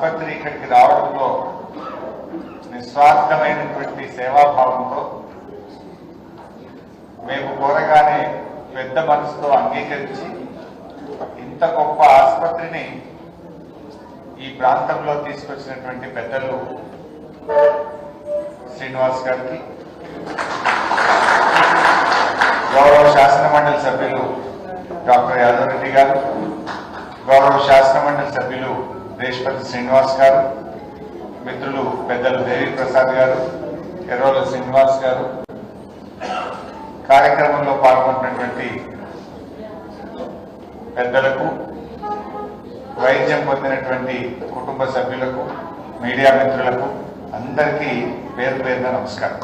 ఆసుపత్రి ఇక్కడికి రావడంలో నిస్వార్థమైనటువంటి సేవాభావంతో మేము కోరగానే పెద్ద మనసుతో అంగీకరించి ఇంత గొప్ప ఆసుపత్రిని ఈ ప్రాంతంలో తీసుకొచ్చినటువంటి పెద్దలు శ్రీనివాస్ గారికి గౌరవ శాసన మండలి సభ్యులు డాక్టర్ యాదవ్ రెడ్డి గారు గౌరవ శాసన మండలి సభ్యులు దేశపతి శ్రీనివాస్ గారు మిత్రులు పెద్దలు దేవి ప్రసాద్ గారు ఎర్రోల శ్రీనివాస్ గారు కార్యక్రమంలో పాల్గొన్నటువంటి పెద్దలకు వైద్యం పొందినటువంటి కుటుంబ సభ్యులకు మీడియా మిత్రులకు అందరికీ పేరు పేరున నమస్కారం.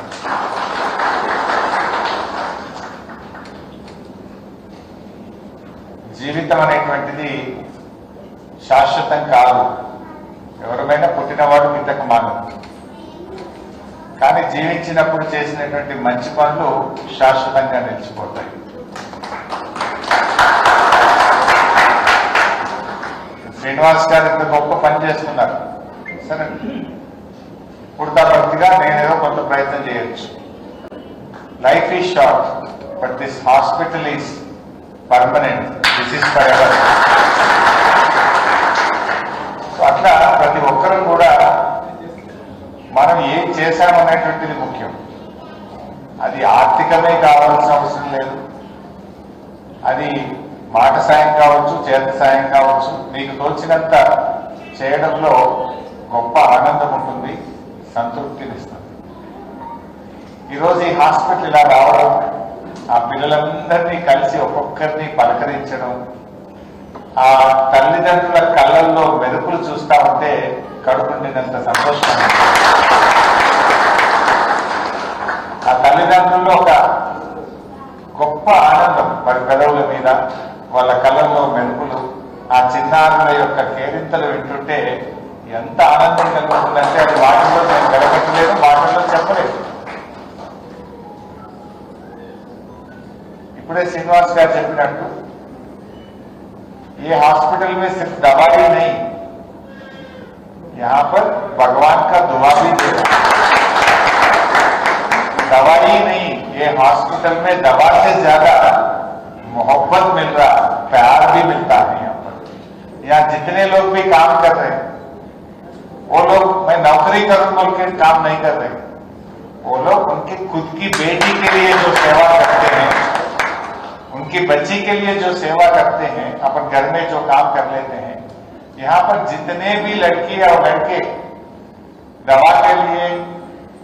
జీవితం అనేటువంటిది శాశ్వతం కాదు. ఎవరమైనా పుట్టినవాడు ఇంతకు మాను కానీ జీవించినప్పుడు చేసినటువంటి మంచి పనులు శాశ్వతంగా నిలిచిపోతాయి. శ్రీనివాస్ గారు ఇంత గొప్ప పని చేస్తున్నారు. సరే. పుడతా భక్తిగా నేనేదో కొంత ప్రయత్నం చేయొచ్చు. Life is short but this hospital is permanent this is forever అట్లా ప్రతి ఒక్కరూ కూడా మనం ఏం చేశామనేటువంటిది ముఖ్యం. అది ఆర్థికమే కావాల్సిన అవసరం లేదు. అది మాట సాయం కావచ్చు చేత సాయం కావచ్చు. మీకు తోచినంత చేయడంలో గొప్ప ఆనందం ఉంటుంది సంతృప్తినిస్తుంది. ఈరోజు ఈ హాస్పిటల్ ఇలా రావడం ఆ పిల్లలందరినీ కలిసి ఒక్కొక్కరిని పలకరించడం ఆ తల్లిదండ్రుల కళ్ళల్లో మెరుపులు చూస్తా ఉంటే కడుపు నిండినంత సంతోషం. ఆ తల్లిదండ్రుల్లో ఒక గొప్ప ఆనందం వారి పెదవుల మీద వాళ్ళ కళ్ళల్లో మెరుపులు ఆ చిన్నారుల యొక్క కేరింతలు వింటుంటే ఎంత ఆనందం కలుగుతుందంటే అది వాటిలో నేను వెలగట్టలేదు వాటిల్లో చెప్పలేదు. ఇప్పుడే శ్రీనివాస్ గారు చెప్పినట్టు ये हॉस्पिटल में सिर्फ़ दवाई नहीं, यहाँ पर भगवान का दुआ भी दे रहा है। ही नहीं, ये हॉस्पिटल में दवा से ज़्यादा मोहब्बत मिल रहा, प्यार भी मिलता है यहाँ पर। यहाँ जितने लोग भी काम कर रहे हैं, वो लोग, मैं नौकरी करूँ बोल के काम नहीं कर रहे, वो लोग उनकी खुद की बेटी के लिए जो सेवा करते हैं उनकी बच्ची के लिए जो सेवा करते हैं अपन घर में जो काम कर लेते हैं यहाँ पर जितने भी लड़की और लड़के दवा के लिए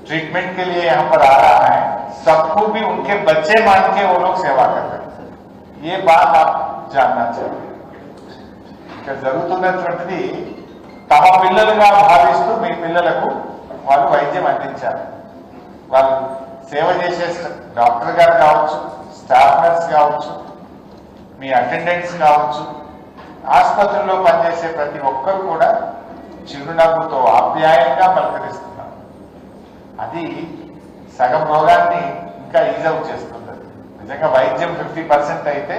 ट्रीटमेंट के लिए यहाँ पर आ रहा है सबको भी उनके बच्चे मान के वो लोग सेवा कर रहे हैं ये बात आप जानना चाहिए ఇక్కడ జరుగుతున్నటువంటిది తమ పిల్లలుగా భావిస్తూ మీ పిల్లలకు వాళ్ళు వైద్యం అందించారు వాళ్ళు సేవ చేసే డాక్టర్ గారు కావచ్చు స్టాఫ్నర్స్ కావచ్చు మీ అటెండెన్స్ కావచ్చు ఆసుపత్రిలో పనిచేసే ప్రతి ఒక్కరు కూడా చిరునవ్వుతో ఆప్యాయంగా పలకరిస్తున్నారు. అది సగం రోగాన్ని ఇంకా ఈజ్ అవుట్ చేస్తుంది. నిజంగా వైద్యం ఫిఫ్టీ పర్సెంట్ అయితే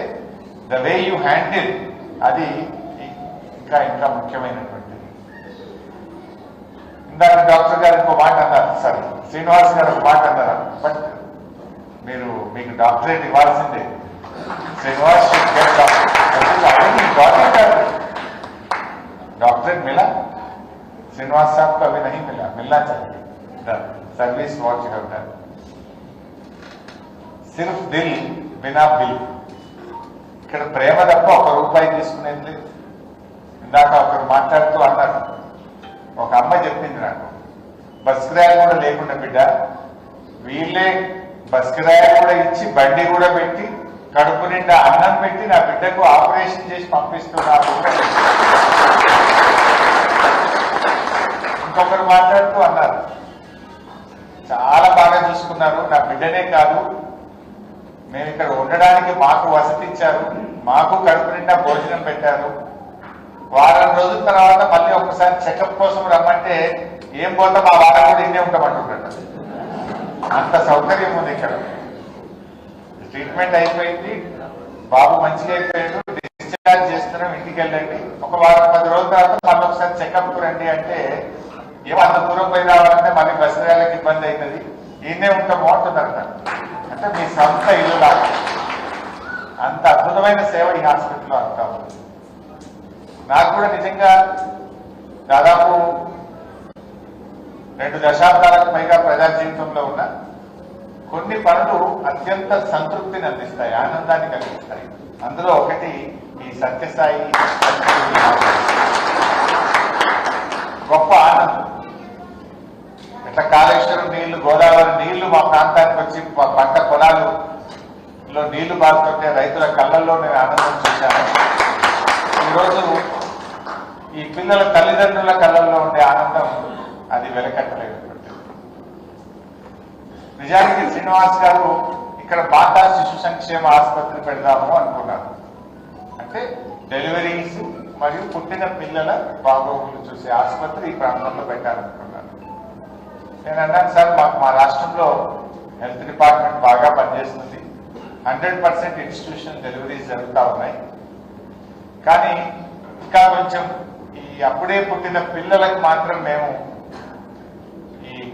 ద వే యూ హ్యాండిల్ అది ఇంకా ఇంకా ముఖ్యమైనటువంటిది. ఇందాక డాక్టర్ గారు ఇంకో మాట అన్నారు సారీ శ్రీనివాస్ గారు ఒక మాట అన్నారు బట్ మీరు మీకు డాక్టరేట్ ఇవ్వాల్సిందే Srinivas should get doctorate. That is already got it already. Doctorate मिला श्रीनिवास साहब को अभी नहीं मिला मिलना चाहिए the service what you have done सिर्फ दिल बिना बिल ఇక్కడ ప్రేమ తప్ప ఒక రూపాయి తీసుకునేది లేదు ఇందాక ఒకరు మాట్లాడుతూ అన్నారు ఒక అమ్మ చెప్పింది నాకు బస్ కిరాయి కూడా లేకుండా బిడ్డ వీళ్ళే బస్ కిరాయి కూడా ఇచ్చి బండి కూడా పెట్టి కడుపు నిండా అన్నం పెట్టి నా బిడ్డకు ఆపరేషన్ చేసి పంపిస్తున్నారు. ఇంకొకరు మాట్లాడుతూ అన్నారు చాలా బాగా చూసుకున్నారు. నా బిడ్డనే కాదు. మేము ఇక్కడ ఉండడానికి మాకు వసతి ఇచ్చారు. మాకు కడుపు నిండా భోజనం పెట్టారు. వారం రోజుల తర్వాత మళ్ళీ ఒకసారి చెకప్ కోసం రమ్మంటే ఏం పోతాం ఆ వారం కూడా ఇన్నే ఉంటామంటున్నాడు అంత సౌకర్యం ఉంది ఇక్కడ. ట్రీట్మెంట్ అయిపోయింది. బాబు మంచిగా అయిపోయాడు. డిశ్చార్జ్ చేస్తున్నాం ఇంటికి వెళ్ళండి. ఒక వారం పది రోజుల తర్వాత మళ్ళీ ఒకసారి చెకప్ రండి అంటే ఏమో అంత దూరం పోయి రావాలంటే మళ్ళీ బస్సు రేళ్ళకి ఇబ్బంది అవుతుంది. ఈయనే ఉంటే బాగుంటుందంట. అంటే మీ సంత ఇల్లు లాగా. అంత అద్భుతమైన సేవ ఈ హాస్పిటల్లో అంతా నాకు కూడా నిజంగా దాదాపు రెండు దశాబ్దాలకు పైగా ప్రజా జీవితంలో ఉన్న కొన్ని పనులు అత్యంత సంతృప్తిని అందిస్తాయి ఆనందాన్ని కలిగిస్తాయి. అందులో ఒకటి ఈ సత్యసాయి గొప్ప ఆనందం. ఇట్లా కాళేశ్వరం నీళ్ళు గోదావరి నీళ్ళు మా ప్రాంతానికి వచ్చి పంట పొలాలు నీళ్ళు బారుతుంటే రైతుల కళ్ళల్లో నేను ఆనందం చూశాను. ఈరోజు ఈ పిల్లల తల్లిదండ్రుల కళ్ళల్లో ఉండే ఆనందం అది వెలకట్టలేనటువంటిది నిజానికి శ్రీనివాస్ గారు ఇక్కడ మాతా శిశు సంక్షేమ ఆసుపత్రి పెడదాము అనుకున్నారు. అంటే డెలివరీస్ మరియు పుట్టిన పిల్లల బాగోగులు చూసే ఆసుపత్రి ఈ ప్రాంతంలో పెట్టాలనుకున్నారు. నేను అన్నాను సార్ మాకు మా రాష్ట్రంలో హెల్త్ డిపార్ట్మెంట్ బాగా పనిచేస్తుంది. హండ్రెడ్ పర్సెంట్ ఇన్స్టిట్యూషన్ డెలివరీస్ జరుగుతూ ఉన్నాయి. కానీ ఇంకా కొంచెం ఈ అప్పుడే పుట్టిన పిల్లలకు మాత్రం మేము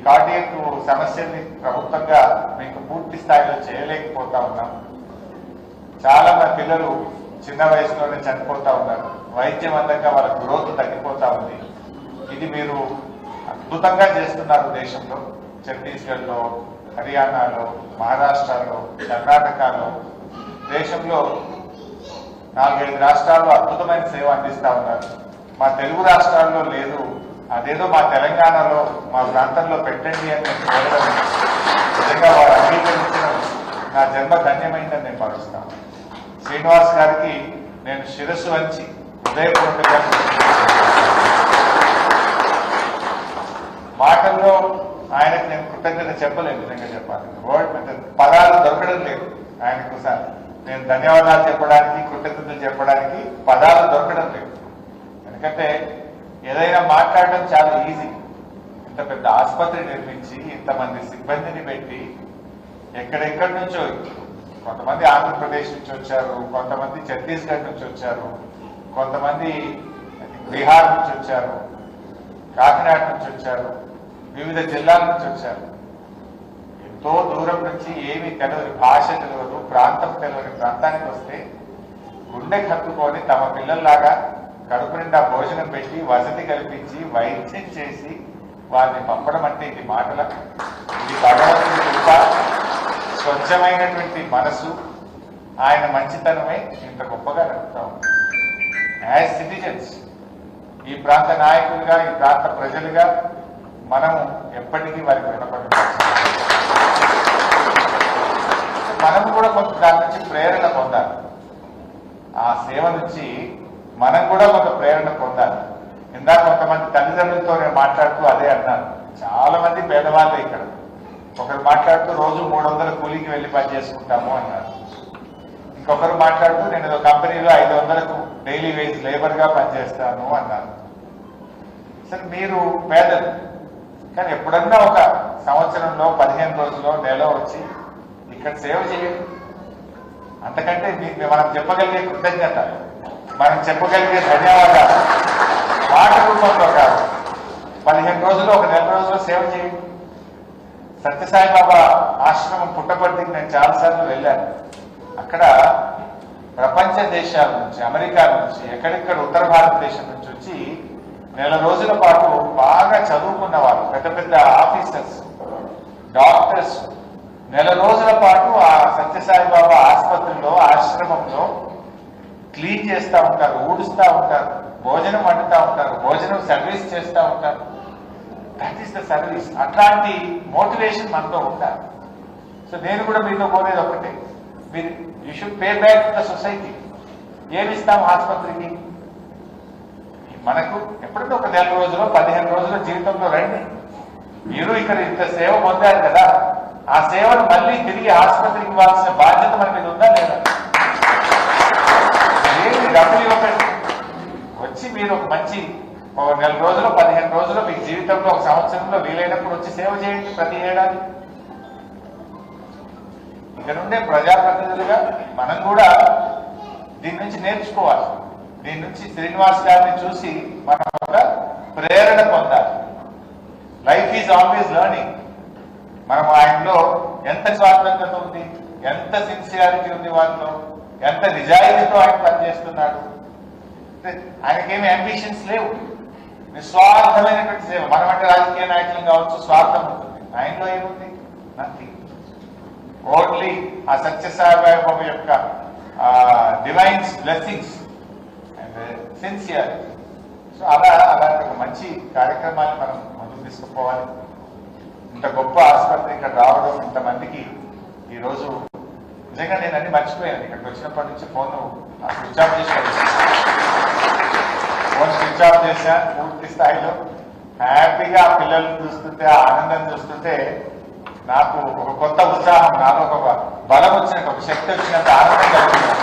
కార్డియక్ సమస్యని ప్రభుత్వంగా మీకు పూర్తి స్థాయిలో చేయలేకపోతా ఉన్నాం. చాలా మంది పిల్లలు చిన్న వయసులోనే చనిపోతా ఉన్నారు. వైద్యం అందక వాళ్ళ గ్రోత్ తగ్గిపోతా ఉంది. ఇది మీరు అద్భుతంగా చేస్తున్నారు దేశంలో. ఛత్తీస్గఢ్లో హర్యానాలో మహారాష్ట్రలో కర్ణాటకలో. దేశంలో నాలుగైదు రాష్ట్రాల్లో అద్భుతమైన సేవ అందిస్తా ఉన్నారు. మా తెలుగు రాష్ట్రాల్లో లేదు. అదేదో మా తెలంగాణలో మా ప్రాంతంలో పెట్టండి అని నేను కోరడం నిజంగా వారు అంగీకరించడం నా జన్మ ధన్యమైందని నేను భావిస్తాను. శ్రీనివాస్ గారికి నేను శిరస్సు వంచి హృదయపూర్వకంగా మాటల్లో ఆయనకు నేను కృతజ్ఞత చెప్పలేను నిజంగా చెప్పాలి. వర్డ్ పదాలు దొరకడం లేదు ఆయనకు సార్ నేను ధన్యవాదాలు చెప్పడానికి కృతజ్ఞతలు చెప్పడానికి పదాలు దొరకడం లేదు. ఎందుకంటే ఏదైనా మాట్లాడడం చాలా ఈజీ. ఇంత పెద్ద ఆసుపత్రి నిర్మించి ఇంతమంది సిబ్బందిని పెట్టి ఎక్కడెక్కడి నుంచో కొంతమంది ఆంధ్రప్రదేశ్ నుంచి వచ్చారు కొంతమంది ఛత్తీస్గఢ్ నుంచి వచ్చారు కొంతమంది బీహార్ నుంచి వచ్చారు కాకినాడ నుంచి వచ్చారు వివిధ జిల్లాల నుంచి వచ్చారు. ఎంతో దూరం నుంచి ఏమీ తెలియదు భాష తెలియదు ప్రాంతం తెలియని ప్రాంతానికి వస్తే గుండె కత్తుకొని తమ పిల్లల్లాగా కడుపు నిండా భోజనం పెట్టి వసతి కల్పించి వైద్యం చేసి వారిని పంపడం అంటే ఇది మాటల ఇది భగవంతుడి కృప స్వచ్ఛమైనటువంటి మనసు ఆయన మంచితనమే ఇంత గొప్పగా నడుపుతాం యాజ్ సిటిజన్స్ ఈ ప్రాంత నాయకులుగా ఈ ప్రాంత ప్రజలుగా మనము ఎప్పటికీ వారికి రుణపడి మనం కూడా కొంత దాని నుంచి ప్రేరణ పొందాలి. ఆ సేవ నుంచి మనం కూడా కొంత ప్రేరణ పొందాలి. ఇందాక కొంతమంది తల్లిదండ్రులతో నేను మాట్లాడుతూ అదే అన్నాను చాలా మంది పేదవాళ్ళే ఇక్కడ. ఒకరు మాట్లాడుతూ రోజు మూడు వందల కూలీకి వెళ్ళి పని చేసుకుంటాము అన్నారు. ఇంకొకరు మాట్లాడుతూ నేను ఏదో కంపెనీలో ఐదు వందలకు డైలీ వేజ్ లేబర్గా పనిచేస్తాను అన్నారు. సరే మీరు పేదలు. కానీ ఎప్పుడన్నా ఒక సంవత్సరంలో పదిహేను రోజుల్లో నెల వచ్చి ఇక్కడ సేవ చేయండి. అంతకంటే మనం చెప్పగలిగే కృతజ్ఞత. మనం చెప్పగలిగే ధన్యవాదాలు. పాట రూపంలో కాదు పదిహేను రోజులు ఒక నెల రోజుల్లో సేవ చేయండి సత్యసాయిబాబా ఆశ్రమం పుట్టపర్తికి నేను చాలాసార్లు వెళ్ళాను. అక్కడ ప్రపంచ దేశాల నుంచి అమెరికా నుంచి ఎక్కడెక్కడ ఉత్తర భారతదేశం నుంచి వచ్చి నెల రోజుల పాటు బాగా చదువుకున్న వారు పెద్ద పెద్ద ఆఫీసర్స్ డాక్టర్స్. నెల రోజుల పాటు ఆ సత్యసాయిబాబా ఆసుపత్రిలో ఆశ్రమంలో క్లీన్ చేస్తూ ఉంటారు ఊడుస్తూ ఉంటారు భోజనం వండుతూ ఉంటారు భోజనం సర్వీస్ చేస్తూ ఉంటారు. దట్ ఈస్ ద సర్వీస్ అట్లాంటి మోటివేషన్ మనతో ఉండాలి. సో నేను కూడా మీతో కోరేది ఒకటే. మీరు you should pay back the society ఏమిస్తాం ఆసుపత్రికి? మనకు ఎప్పుడైనా ఒక నెల రోజులు పదిహేను రోజుల జీవితంలో రండి. మీరు ఇక్కడ ఇంత సేవ పొందారు కదా. ఆ సేవను మళ్ళీ తిరిగి ఆసుపత్రికి ఇవ్వాల్సిన బాధ్యత మన మీద ఉందా లేదా ఏమి డబ్బులు ఇవ్వకండి వచ్చి మీరు ఒక మంచి ఒక నెల రోజులు పదిహేను రోజులు మీ జీవితంలో ఒక సంవత్సరంలో వీలైనప్పుడు వచ్చి సేవ చేయండి ప్రతి ఏడాది. ఇక నుండే ప్రజాప్రతినిధులుగా మనం కూడా దీని నుంచి నేర్చుకోవాలి. దీని నుంచి శ్రీనివాస్ గారిని చూసి మనం ఒక ప్రేరణ పొందాలి. లైఫ్ ఈజ్ ఆల్వేస్ లెర్నింగ్ మనం ఆయనలో ఎంత స్వాతంత్రత ఉంది ఎంత సిన్సియారిటీ ఉంది వాళ్ళలో ఎంత నిజాయితీతో ఆయన పనిచేస్తున్నాడు. ఆయనకేమి అంబిషన్స్ లేవు. నిస్వార్థమైనటువంటి సేవ మనమంటే రాజకీయ నాయకులు కావచ్చు స్వార్థం ఉంటుంది. ఆయనలో ఏముంది? నథింగ్ ఓన్లీ ఆ సత్యసాయిబాబు యొక్క divines blessings and sincere so అలా అలాంటి ఒక మంచి కార్యక్రమాన్ని మనం ముందుకు తీసుకుపోవాలి. ఇంత గొప్ప ఆసుపత్రి ఇక్కడ రావడం ఇంతమందికి ఈరోజు నిజంగా నేను అన్ని మర్చిపోయాను. ఇక్కడికి వచ్చినప్పటి నుంచి ఫోన్ స్విచ్ ఆఫ్ చేసి ఫోన్ స్విచ్ ఆఫ్ చేశా పూర్తి స్థాయిలో. హ్యాపీగా ఆ పిల్లల్ని చూస్తుంటే ఆ ఆనందం చూస్తుంటే నాకు ఒక కొత్త ఉత్సాహం నాలో ఒక బలం వచ్చినట్టు ఒక శక్తి వచ్చినంత ఆనందం కలుగుతుంది.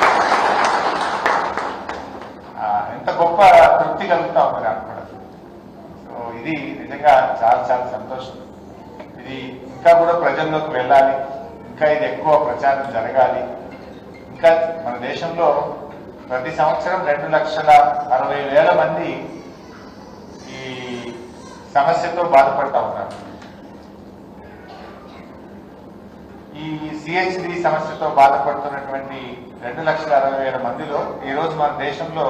ఆ, ఎంత గొప్ప తృప్తి కలుగుతా ఉంది నాకు కూడా సో ఇది నిజంగా చాలా చాలా సంతోషం. ఇది ఇంకా కూడా ప్రజల్లోకి వెళ్ళాలి. ఇంకా ఇది ఎక్కువ ప్రచారం జరగాలి. ఇంకా మన దేశంలో ప్రతి సంవత్సరం రెండు లక్షల అరవై వేల మంది ఈ సమస్యతో బాధపడతా ఉన్నారు. ఈ సిహెచ్డి సమస్యతో బాధపడుతున్నటువంటి రెండు లక్షల అరవై వేల మందిలో ఈరోజు మన దేశంలో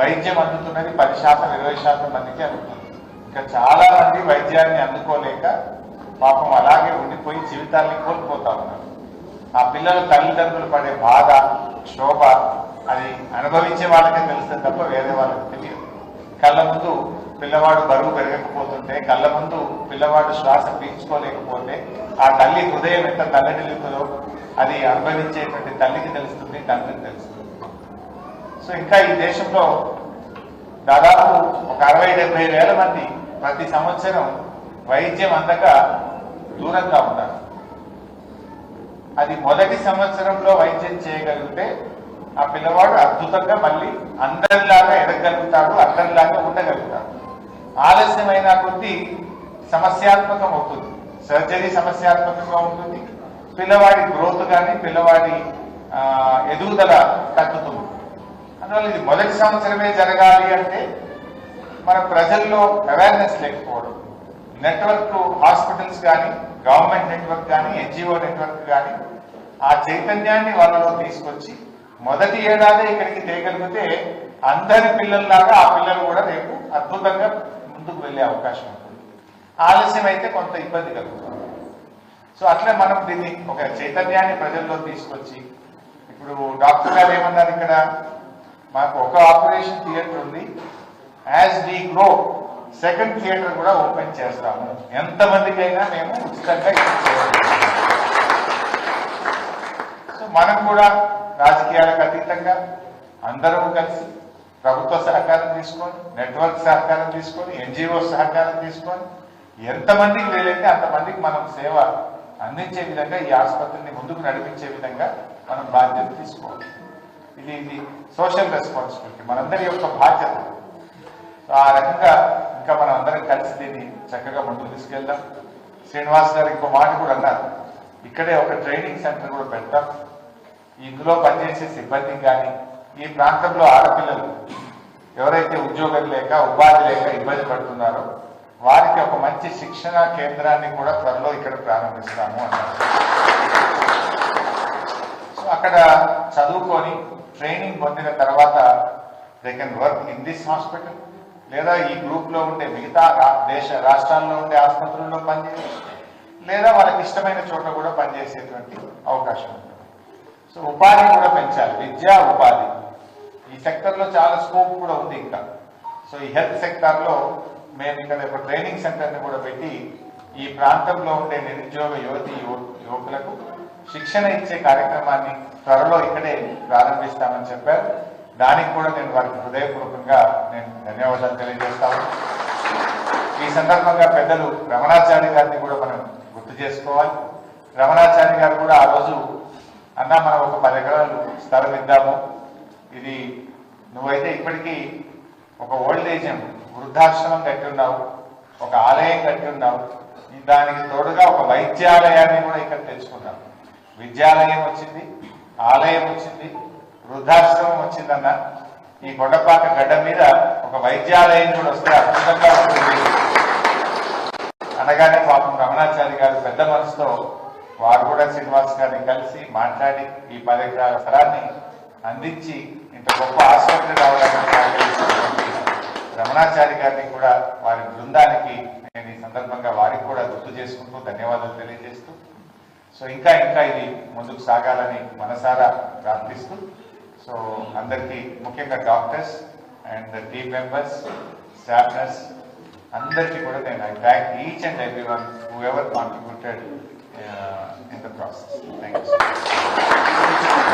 వైద్యం అందుతున్నది పది శాతం ఇరవై శాతం మందికి అందుతుంది. ఇంకా చాలా మంది వైద్యాన్ని అందుకోలేక పాపం అలాగే ఉండిపోయి జీవితాన్ని కోల్పోతా ఉన్నారు. ఆ పిల్లల తల్లిదండ్రులు పడే బాధ శోభ అది అనుభవించే వాళ్ళకే తెలుస్తుంది తప్ప వేరే వాళ్ళకి తెలియదు. కళ్ళ ముందు పిల్లవాడు బరువు పెరగకపోతుంటే కళ్ళ ముందు పిల్లవాడు శ్వాస పీల్చుకోలేకపోతే ఆ తల్లి హృదయం ఎంత తల్లడిల్లుతుందో అది అనుభవించేటువంటి తల్లికి తెలుస్తుంది తండ్రికి తెలుస్తుంది. సో ఇంకా ఈ దేశంలో దాదాపు ఒక అరవై డెబ్బై వేల మంది ప్రతి సంవత్సరం వైద్యం అందక దూరంగా ఉన్నారు అది మొదటి సంవత్సరంలో వైద్యం చేయగలిగితే ఆ పిల్లవాడు అద్భుతంగా మళ్ళీ అందరిలాగా ఎదగలుగుతాడు అందరిలాగా ఉండగలుగుతాడు. ఆలస్యమైన కొద్దీ సమస్యాత్మకం అవుతుంది. సర్జరీ సమస్యాత్మకంగా ఉంటుంది. పిల్లవాడి గ్రోత్ కానీ పిల్లవాడి ఆ, ఎదుగుదల తగ్గుతుంది. అందువల్ల ఇది మొదటి సంవత్సరమే జరగాలి అంటే మన ప్రజల్లో అవేర్నెస్ లేకపోవడం. నెట్వర్క్ హాస్పిటల్స్ కానీ గవర్నమెంట్ నెట్వర్క్ కానీ ఎన్జిఓ నెట్వర్క్ కానీ ఆ చైతన్యాన్ని వాళ్ళలో తీసుకొచ్చి మొదటి ఏడాది ఇక్కడికి తేగలిగితే అందరి పిల్లల్లాగా ఆ పిల్లలు కూడా రేపు అద్భుతంగా ముందుకు వెళ్ళే అవకాశం ఉంటుంది. ఆలస్యం అయితే కొంత ఇబ్బంది కలుగుతుంది. సో అట్లే మనం దీన్ని ఒక చైతన్యాన్ని ప్రజల్లో తీసుకొచ్చి ఇప్పుడు డాక్టర్ గారు ఏమన్నారు ఇక్కడ? మాకు ఒక ఆపరేషన్ థియేటర్ ఉంది. As we grow second theatre కూడా ఓపెన్ చేస్తాము. ఎంతమందికైనా మేము ఉచితంగా సో మనం కూడా రాజకీయాలకు అతీతంగా అందరూ కలిసి ప్రభుత్వ సహకారం తీసుకొని నెట్వర్క్ సహకారం తీసుకొని ఎన్జిఓ సహకారం తీసుకొని ఎంతమందికి వీలైతే అంతమందికి మనం సేవ అందించే విధంగా ఈ ఆసుపత్రిని ముందుకు నడిపించే విధంగా మనం బాధ్యత తీసుకోవాలి. ఇది ఇది సోషల్ రెస్పాన్సిబిలిటీ మనందరి యొక్క బాధ్యత. సో ఆ రకంగా ఇంకా మనం అందరం కలిసి దీన్ని చక్కగా ముందుకు తీసుకెళ్దాం. శ్రీనివాస్ గారు ఇంకో మాట కూడా అన్నారు. ఇక్కడే ఒక ట్రైనింగ్ సెంటర్ కూడా పెడతాం. ఇందులో పనిచేసే సిబ్బందికి కానీ ఈ ప్రాంతంలో ఆడపిల్లలు ఎవరైతే ఉద్యోగం లేక ఉపాధి లేక ఇబ్బంది పడుతున్నారో వారికి ఒక మంచి శిక్షణ కేంద్రాన్ని కూడా త్వరలో ఇక్కడ ప్రారంభిస్తాము అన్నారు. సో అక్కడ చదువుకొని ట్రైనింగ్ పొందిన తర్వాత they can work in this hospital లేదా ఈ గ్రూప్లో ఉండే మిగతా దేశ రాష్ట్రాల్లో ఉండే ఆసుపత్రుల్లో పనిచేయచ్చు లేదా వాళ్ళకి ఇష్టమైన చోట కూడా పనిచేసేటువంటి అవకాశం ఉంటుంది. సో ఉపాధి కూడా పెంచాలి. విద్య ఉపాధి. ఈ సెక్టర్లో చాలా స్కోప్ కూడా ఉంది ఇంకా. సో ఈ హెల్త్ సెక్టార్లో మేము ఇక్కడ ఒక ట్రైనింగ్ సెంటర్ని కూడా పెట్టి ఈ ప్రాంతంలో ఉండే నిరుద్యోగ యువతి యువకులకు శిక్షణ ఇచ్చే కార్యక్రమాన్ని త్వరలో ఇక్కడే ప్రారంభిస్తామని చెప్పారు. దానికి కూడా నేను వారికి హృదయపూర్వకంగా నేను ధన్యవాదాలు తెలియజేస్తాను. ఈ సందర్భంగా పెద్దలు రమణాచార్య గారిని కూడా మనం గుర్తు చేసుకోవాలి. రమణాచార్య గారు కూడా ఆ రోజు అన్న మనం ఒక పది ఎకరాలు స్థలం ఇద్దాము. ఇది నువ్వైతే ఇప్పటికీ ఒక ఓల్డ్ ఏజ్ వృద్ధాశ్రమం కట్టి ఉన్నావు ఒక ఆలయం కట్టి ఉన్నావు దానికి తోడుగా ఒక వైద్యాలయాన్ని కూడా ఇక్కడ తెచ్చుకున్నావు విద్యాలయం వచ్చింది ఆలయం వచ్చింది. వృద్ధాశ్రమం వచ్చిందన్న. ఈ కొండపాక గడ్డ మీద ఒక వైద్యాలయం కూడా వస్తే అద్భుతంగా ఉంటుంది. అనగానే పాపం రమణాచారి గారు పెద్ద మనసుతో వారు కూడా శ్రీనివాస్ గారిని కలిసి మాట్లాడి ఈ పది స్థలాన్ని అందించి ఇంత గొప్ప ఆసుపత్రి రావడానికి రమణాచారి గారిని కూడా వారి బృందానికి నేను ఈ సందర్భంగా వారికి కూడా గుర్తు చేసుకుంటూ ధన్యవాదాలు తెలియజేస్తూ సో ఇంకా ఇంకా ఇది ముందుకు సాగాలని మనసారా ప్రార్థిస్తూ సో అందరికీ ముఖ్యంగా doctors and team members staff nurse అందరికీ కూడా నేను I thank each and every one whoever contributed in the process thank you